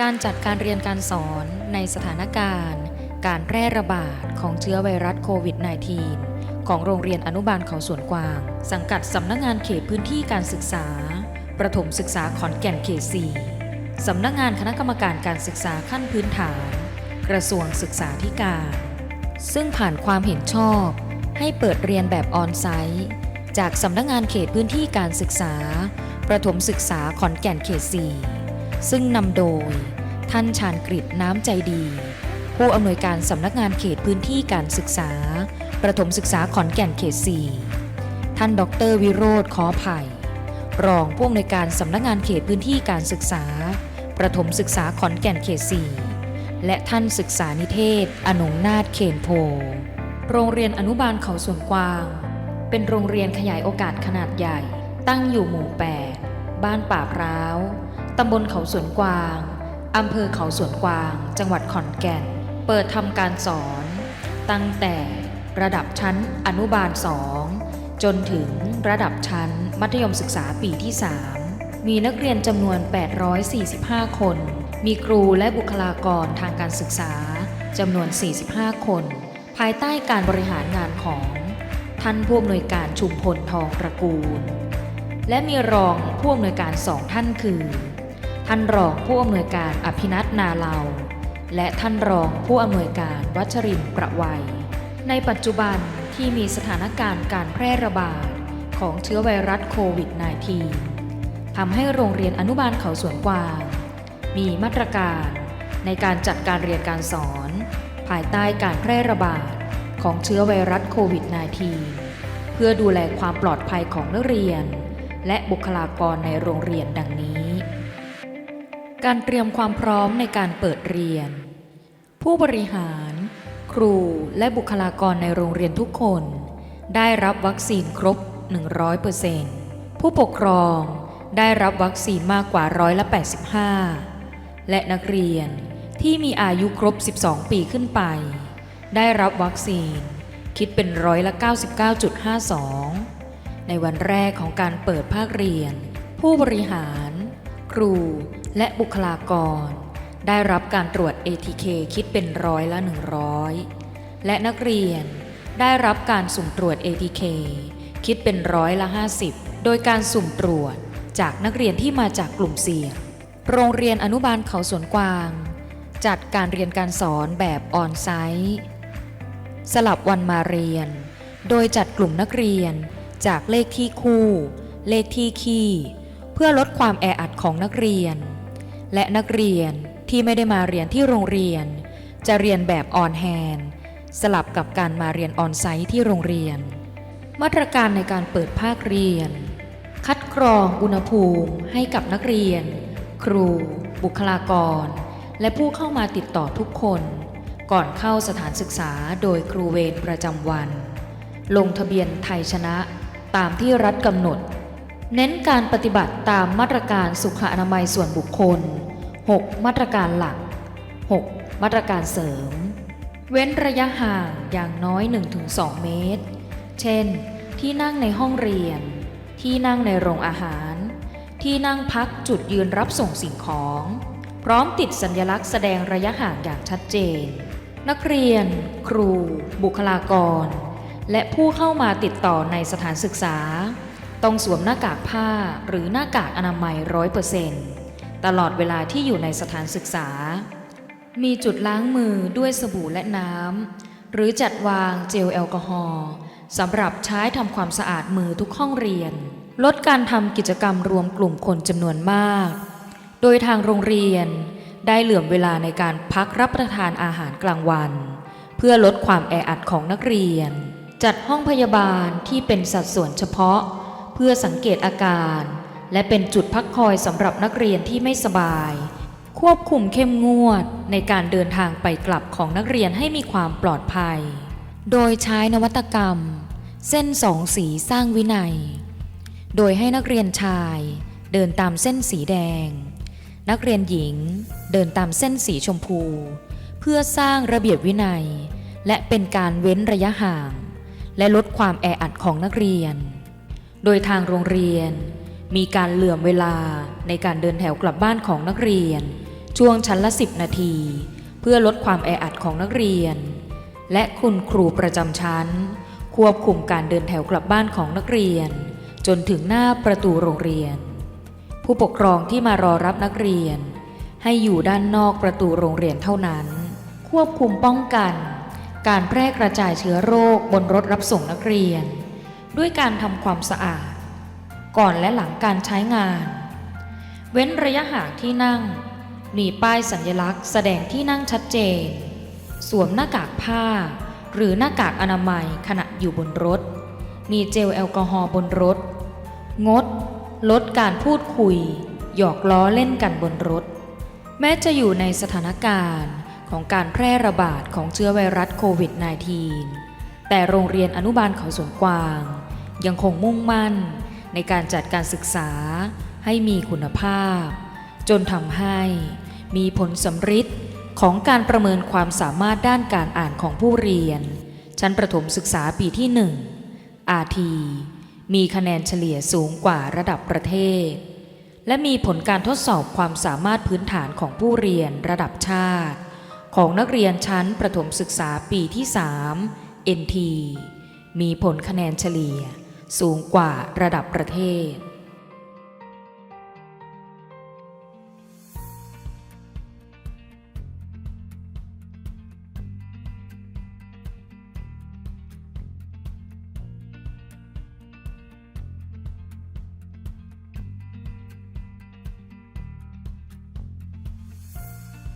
การจัดการเรียนการสอนในสถานการณ์ การแพร่ระบาดของเชื้อไวรัสโควิด -19 ของโรงเรียนอนุบาลเขาสวนกวาง สังกัดสำนักงานเขตพื้นที่การศึกษา ประถมศึกษาขอนแก่นเขต4สำนักงานคณะกรรมการการศึกษาขั้นพื้นฐาน กระทรวงศึกษาธิการ ซึ่งผ่านความเห็นชอบ ให้เปิดเรียนแบบออนไซต์จากสำนักงานเขตพื้นที่การศึกษา ประถมศึกษาขอนแก่นเขต4 ซึ่งนำโดย ท่านชาญกฤษน้ำใจดี ผู้อำนวยการสำนักงานเขตพื้นที่การศึกษา ประถมศึกษาขอนแก่นเขต 4 ท่านดรวิโรธขอไผ่รองผู้อำนวยการสำนักงานเขตพื้นที่การศึกษา ประถมศึกษาขอนแก่นเขต 4 และท่านศึกษานิเทศ อนงนาถเขนโพ โรงเรียนอนุบาลเขาสวนกวาง เป็นโรงเรียนขยายโอกาสขนาดใหญ่ ตั้งอยู่หมู่ 8 บ้านป่าพร้าว ตำบลเขาสวนกวาง อำเภอเขาสวนกวาง จังหวัดขอนแก่น เปิดทำการสอน ตั้งแต่ระดับชั้นอนุบาล 2 จนถึงระดับชั้นมัธยมศึกษาปีที่ 3 มีนักเรียนจำนวน 845 คน มีครูและบุคลากรทางการศึกษาจำนวน 45 คน ภายใต้การบริหารงานของท่านผู้อำนวยการชุมพลทองตระกูล และมีรองผู้อำนวยการสองท่านคือ ท่านรองผู้อำนวยการอภินัทนาเลาและท่านรองผู้อำนวยการวัชรินทร์ประวัย ในปัจจุบันที่มีสถานการณ์การแพร่ระบาดของเชื้อไวรัสโควิด -19 ทำให้โรงเรียนอนุบาลเขาสวนกวาง มีมาตรการในการจัดการเรียนการสอน ภายใต้การแพร่ระบาดของเชื้อไวรัสโควิด -19 เพื่อดูแลความปลอดภัยของนักเรียน และบุคลากรในโรงเรียนดังนี้ การเตรียมความพร้อมในการเปิดเรียน ผู้บริหาร ครูและบุคลากรในโรงเรียนทุกคน ได้รับวัคซีนครบ 100%ผู้ปกครองได้รับวัคซีนมากกว่าร้อยละ85 และนักเรียนที่มีอายุครบ 12 ปีขึ้นไป ได้รับวัคซีน คิดเป็นร้อยละ 99.52 ในวันแรกของการเปิดภาคเรียน ผู้บริหาร ครู และบุคลากร ได้รับการตรวจ ATK คิดเป็นร้อยละ 100 และนักเรียนได้รับการสุ่มตรวจ ATK คิดเป็นร้อยละ 50 โดยการสุ่มตรวจจากนักเรียนที่มาจากกลุ่มเสี่ยง โรงเรียนอนุบาลเขาสวนกวาง จัดการเรียนการสอนแบบออนไซต์ สลับวันมาเรียน โดยจัดกลุ่มนักเรียนจากเลขที่คู่ เลขที่คี่ เพื่อลดความแออัดของนักเรียน และนักเรียนที่ไม่ได้มาเรียนที่โรงเรียน จะเรียนแบบออนแฮนสลับกับการมาเรียนออนไซต์ที่โรงเรียน มาตรการในการเปิดภาคเรียน คัดกรองอุณหภูมิให้กับนักเรียน ครู บุคลากร และผู้เข้ามาติดต่อทุกคน ก่อนเข้าสถานศึกษาโดยครูเวรประจำวัน ลงทะเบียนไทยชนะตามที่รัฐกำหนด เน้นการปฏิบัติตามมาตรการสุขอนามัยส่วนบุคคล 6 มาตรการหลัก 6 มาตรการเสริม เว้นระยะห่างอย่างน้อย 1-2 เมตร เช่น ที่นั่งในห้องเรียน ที่นั่งในโรงอาหาร ที่นั่งพักจุดยืนรับส่งสิ่งของ พร้อมติดสัญลักษณ์แสดงระยะห่างอย่างชัดเจน นักเรียน ครู บุคลากร และผู้เข้ามาติดต่อในสถานศึกษา ต้องสวมหน้ากากผ้าหรือหน้ากากอนามัยร้อยเปอร์เซนต์ตลอดเวลาที่อยู่ในสถานศึกษา มีจุดล้างมือด้วยสบู่และน้ำ หรือจัดวางเจลแอลกอฮอล์สำหรับใช้ทำความสะอาดมือทุกห้องเรียน ลดการทำกิจกรรมรวมกลุ่มคนจำนวนมาก โดยทางโรงเรียนได้เหลื่อมเวลาในการพักรับประทานอาหารกลางวัน เพื่อลดความแออัดของนักเรียน จัดห้องพยาบาลที่เป็นสัดส่วนเฉพาะ พื่อสังเกตอาการ และเป็นจุดพักคอยสำหรับนักเรียนที่ไม่สบาย ควบคุมเข้มงวดในการเดินทางไปกลับของนักเรียนให้มีความปลอดภัย โดยใช้นวัตกรรม เส้นสองสีสร้างวินัย โดยให้นักเรียนชาย เดินตามเส้นสีแดง นักเรียนหญิงเดินตามเส้นสีชมพู เพื่อสร้างระเบียบวินัย และเป็นการเว้นระยะห่าง และลดความแออัดของนักเรียน โดยทางโรงเรียน มีการเหลื่อมเวลาในการเดินแถวกลับบ้านของนักเรียน ช่วงชั้นละ 10 นาที เพื่อลดความแออัดของนักเรียน และคุณครูประจำชั้น ควบคุมการเดินแถวกลับบ้านของนักเรียน จนถึงหน้าประตูโรงเรียน ผู้ปกครองที่มารอรับนักเรียน ให้อยู่ด้านนอกประตูโรงเรียนเท่านั้น ควบคุมป้องกัน การแพร่กระจายเชื้อโรคบนรถรับส่งนักเรียน ด้วยการทำความสะอาด ก่อนและหลังการใช้งาน เว้นระยะห่างที่นั่ง มีป้ายสัญลักษณ์ แสดงที่นั่งชัดเจน สวมหน้ากากผ้า หรือหน้ากากอนามัยขณะอยู่บนรถ มีเจลแอลกอฮอล์บนรถ งด ลดการพูดคุย หยอกล้อเล่นกันบนรถ แม้จะอยู่ในสถานการณ์ของการแพร่ระบาดของเชื้อไวรัสโควิด -19 แต่โรงเรียนอนุบาลเขาสวนกวาง ยังคงมุ่งมั่นในการจัดการศึกษาให้มีคุณภาพ จนทำให้มีผลสำฤทธิ์ของการประเมินความสามารถด้านการอ่านของผู้เรียน ชั้นประถมศึกษาปีที่ 1 อาทีมีคะแนนเฉลี่ยสูงกว่าระดับประเทศ และมีผลการทดสอบความสามารถพื้นฐานของผู้เรียนระดับชาติ ของนักเรียนชั้นประถมศึกษาปีที่ 3 NT มีผลคะแนนเฉลี่ยสูงกว่าระดับประเทศ